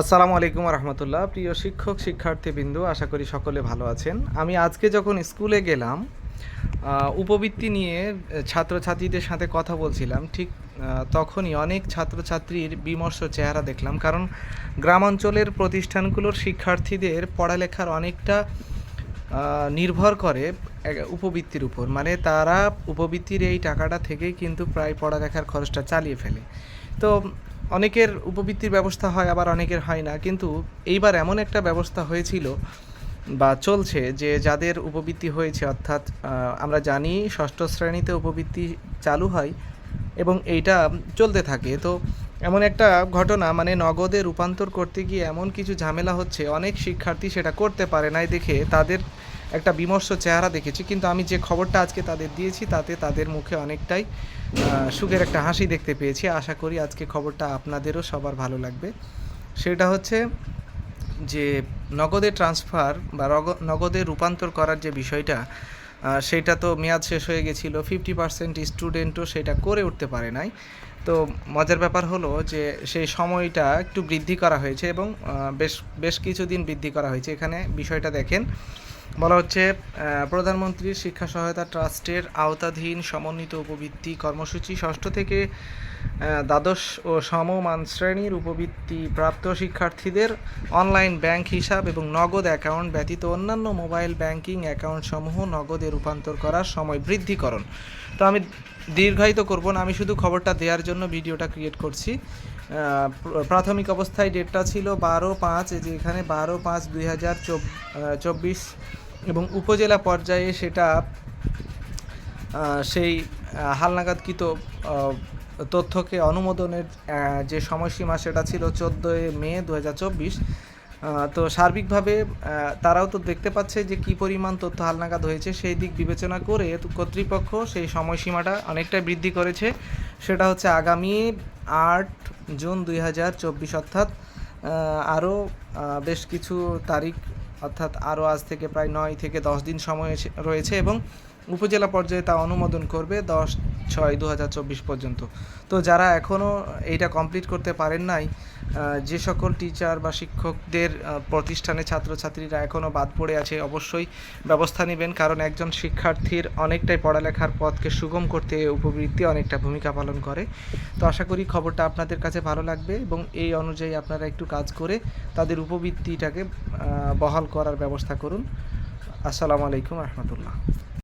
আসসালামু আলাইকুম রহমতুল্লাহ প্রিয় শিক্ষক, শিক্ষার্থীবৃন্দু, আশা করি সকলে ভালো আছেন। আমি আজকে যখন স্কুলে গেলাম উপবৃত্তি নিয়ে ছাত্রছাত্রীদের সাথে কথা বলছিলাম, ঠিক তখনই অনেক ছাত্রছাত্রীর বিমর্ষ চেহারা দেখলাম, কারণ গ্রামাঞ্চলের প্রতিষ্ঠানগুলোর শিক্ষার্থীদের পড়ালেখার অনেকটা নির্ভর করে উপবৃত্তির উপর। মানে তারা উপবৃত্তির এই টাকাটা থেকেই কিন্তু প্রায় পড়ালেখার খরচটা চালিয়ে ফেলে। তো অনেকের উপবৃত্তির ব্যবস্থা হয়, আবার অনেকের হয় না। কিন্তু এইবার এমন একটা ব্যবস্থা হয়েছিল বা চলছে যে যাদের উপবৃত্তি হয়েছে, অর্থাৎ আমরা জানি ষষ্ঠ শ্রেণীতে উপবৃত্তি চালু হয় এবং এইটা চলতে থাকে। তো এমন একটা ঘটনা মানে নগদে রূপান্তর করতে গিয়ে এমন কিছু ঝামেলা হচ্ছে, অনেক শিক্ষার্থী সেটা করতে পারে নাই দেখে তাদের একটা বিমর্ষ চেহারা দেখেছি, কিন্তু আমি যে খবরটা আজকে তাদের দিয়েছি, তাতে তাদের মুখে অনেকটাই সুখের একটা হাসি দেখতে পেয়েছি। আশা করি আজকে খবরটা আপনাদেরও সবার ভালো লাগবে। সেটা হচ্ছে যে নগদে ট্রান্সফার বা নগদে রূপান্তর করার যে বিষয়টা সেটা তো মেয়াদ শেষ হয়ে গেছিল ফিফটি পার্সেন্ট স্টুডেন্টও সেটা করে উঠতে পারে নাই। তো মজার ব্যাপার হলো যে সেই সময়টা একটু বৃদ্ধি করা হয়েছে এবং বেশ বেশ কিছুদিন বৃদ্ধি করা হয়েছে। এখানে বিষয়টা দেখেন বলা হচ্ছে প্রধানমন্ত্রীর শিক্ষা সহায়তা ট্রাস্টের আওতাধীন সমন্বিত উপবৃত্তি কর্মসূচি ষষ্ঠ থেকে দ্বাদশ ও সমমান শ্রেণির উপবৃত্তি প্রাপ্ত শিক্ষার্থীদের অনলাইন ব্যাংক হিসাব এবং নগদ অ্যাকাউন্ট ব্যতীত অন্যান্য মোবাইল ব্যাংকিং অ্যাকাউন্টসমূহ নগদে রূপান্তর করার সময় বৃদ্ধিকরণ। তো আমি দীর্ঘায়িত করব না, আমি শুধু খবরটা দেওয়ার জন্য ভিডিওটা ক্রিয়েট করছি। প্রাথমিক অবস্থায় ডেটটা ছিল বারো পাঁচ যে এখানে বারো পাঁচ দুই হাজার চব্বিশ এবং উপজেলা পর্যায়ে সেটা সেই হালনাগাদকৃত তথ্যকে অনুমোদনের যে সময়সীমা সেটা ছিল চোদ্দোই মে দু হাজার চব্বিশ। তো সার্বিকভাবে তারাও তো দেখতে পাচ্ছে যে কি পরিমাণ তথ্য হালনাগাদ হয়েছে, সেই দিক বিবেচনা করে কর্তৃপক্ষ সেই সময়সীমাটা অনেকটাই বৃদ্ধি করেছে। সেটা হচ্ছে আগামী আট জুন দুই হাজার চব্বিশ অর্থাৎ আরও বেশ কিছু তারিখ, অর্থাৎ আরও আজ থেকে প্রায় নয় থেকে দশ দিন সময় রয়েছে এবং উপজেলা পর্যায়ে তা অনুমোদন করবে দশ ছয় দু পর্যন্ত। তো যারা এখনও এইটা কমপ্লিট করতে পারেন নাই যে সকল টিচার বা শিক্ষকদের প্রতিষ্ঠানে ছাত্রছাত্রীরা এখনও বাদ পড়ে আছে, অবশ্যই ব্যবস্থা নেবেন। কারণ একজন শিক্ষার্থীর অনেকটাই পড়ালেখার পথকে সুগম করতে উপবৃত্তি অনেকটা ভূমিকা পালন করে। তো আশা করি খবরটা আপনাদের কাছে ভালো লাগবে এবং এই অনুযায়ী আপনারা একটু কাজ করে তাদের উপবৃত্তিটাকে বহাল করার ব্যবস্থা করুন। আসসালামু আলাইকুম রহমতুল্লাহ।